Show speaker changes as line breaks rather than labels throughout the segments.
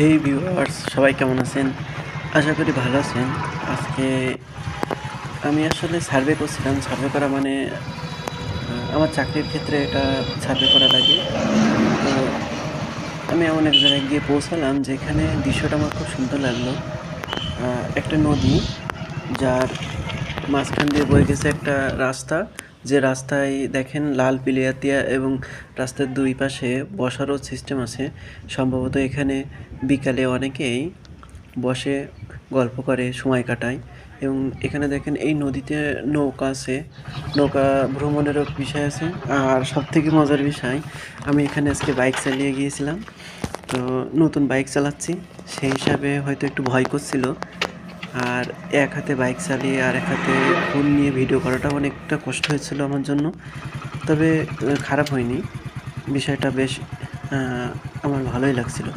হেই viewers সবাই কেমন আছেন? আশা করি ভালো আছেন। আজকে আমি আসলে সার্ভে করছিলাম। সার্ভে করা মানে আমার চাকরির ক্ষেত্রে এটা সার্ভে করা লাগে। তো আমি এমন এক জায়গায় গিয়ে পৌঁছালাম যেখানে দৃশ্যটা আমার খুব সুন্দর লাগল। একটা নদী যার মাঝখান দিয়ে বয়ে গেছে একটা রাস্তা। যে রাস্তায় দেখেন লাল পিলিয়াতিয়া এবং রাস্তার দুই পাশে বসারও সিস্টেম আছে। সম্ভবত এখানে বিকালে অনেকেই বসে গল্প করে, সময় কাটায় এবং এখানে দেখেন এই নদীতে নৌকা আছে। নৌকা ভ্রমণেরও বিষয় আছে। আর সব থেকে মজার বিষয়, আমি এখানে আজকে বাইক চালিয়ে গিয়েছিলাম। তো নতুন বাইক চালাচ্ছি। সেই হিসাবে হয়তো একটু ভয় করছিল। আর এক হাতে বাইক চালিয়ে আর এক হাতে ফোন নিয়ে ভিডিও করাটা অনেকটা কষ্ট হয়েছিল আমার জন্য। তবে খারাপ হয়নি। বিষয়টা বেশ আমার ভালোই লাগছিল।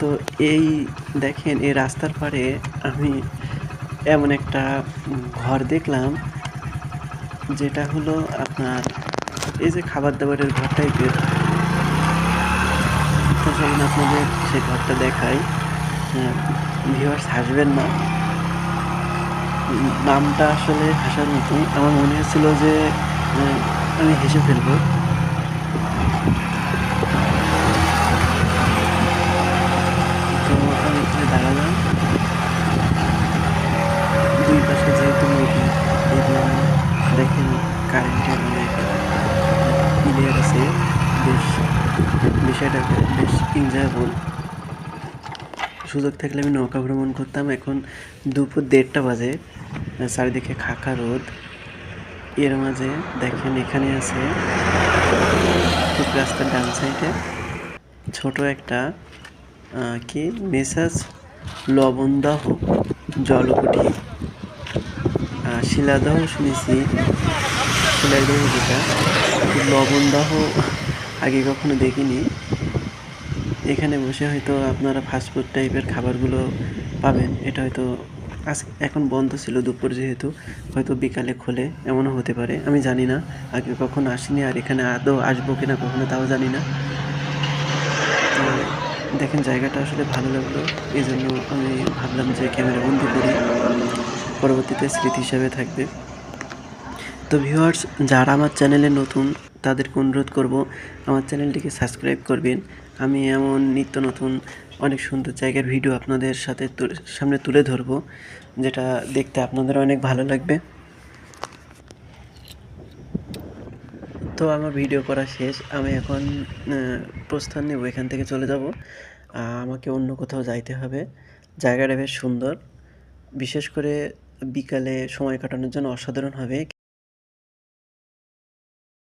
তো এই দেখেন, এই রাস্তার পাড়ে আমি এমন একটা ঘর দেখলাম, যেটা হলো আপনার এই যে খাবার দাবারের ঘর টাইপের তো চলুন আপনাদের সেই ঘরটা দেখাই। ভিউয়ার্স হাসবেন না। নামটা আসলে হাসার মতো আমার মনে হচ্ছিল যে আমি হেসে ফেলব। তো দুই পাশে দেখেন কারেন্টের আছে। বেশ বিষয়টা বেশ এনজয়েবল সুযোগ থাকলে আমি নৌকা ভ্রমণ করতাম। এখন দুপুর দেড়টা বাজে, চারিদিকে খাকা রোদ। এর মাঝে দেখেন এখানে আছে রাস্তার ডান সাইডে ছোট একটা কি? মেসাজ লবণদাহ জলকুঠি। শিলাদহ শুনেছি। শিলাদহ যেটা লবণদাহ আগে কখনো দেখিনি। এখানে বসে হয়তো আপনারা ফাস্টফুড টাইপের খাবারগুলো পাবেন। এটা হয়তো আজ এখন বন্ধ ছিল দুপুর যেহেতু, হয়তো বিকালে খোলে, এমনও হতে পারে, আমি জানি না। আগে কখন আসিনি আর এখানে আদৌ আসব কিনা কখনো তাও জানি না। দেখেন জায়গাটা আসলে ভালো লাগল এই জন্য আমি ভাবলাম যে ক্যামেরা বন্দি করি, পরবর্তীতে স্মৃতি হিসাবে থাকবে। তো ভিউয়ার্স যারা আমার চ্যানেলে নতুন তাদেরকে অনুরোধ করব, আমার চ্যানেলটিকে সাবস্ক্রাইব করবেন। আমি এমন নিত্য নতুন, অনেক সুন্দর জায়গার ভিডিও আপনাদের সাথে সামনে তুলে ধরবো, যেটা দেখতে আপনাদের অনেক ভালো লাগবে। তো আমার ভিডিও করা শেষ। আমি এখন প্রস্থান নেব, এখান থেকে চলে যাব। আমাকে অন্য কোথাও যাইতে হবে। জায়গাটা বেশ সুন্দর। বিশেষ করে বিকালে সময় কাটানোর জন্য অসাধারণ হবে।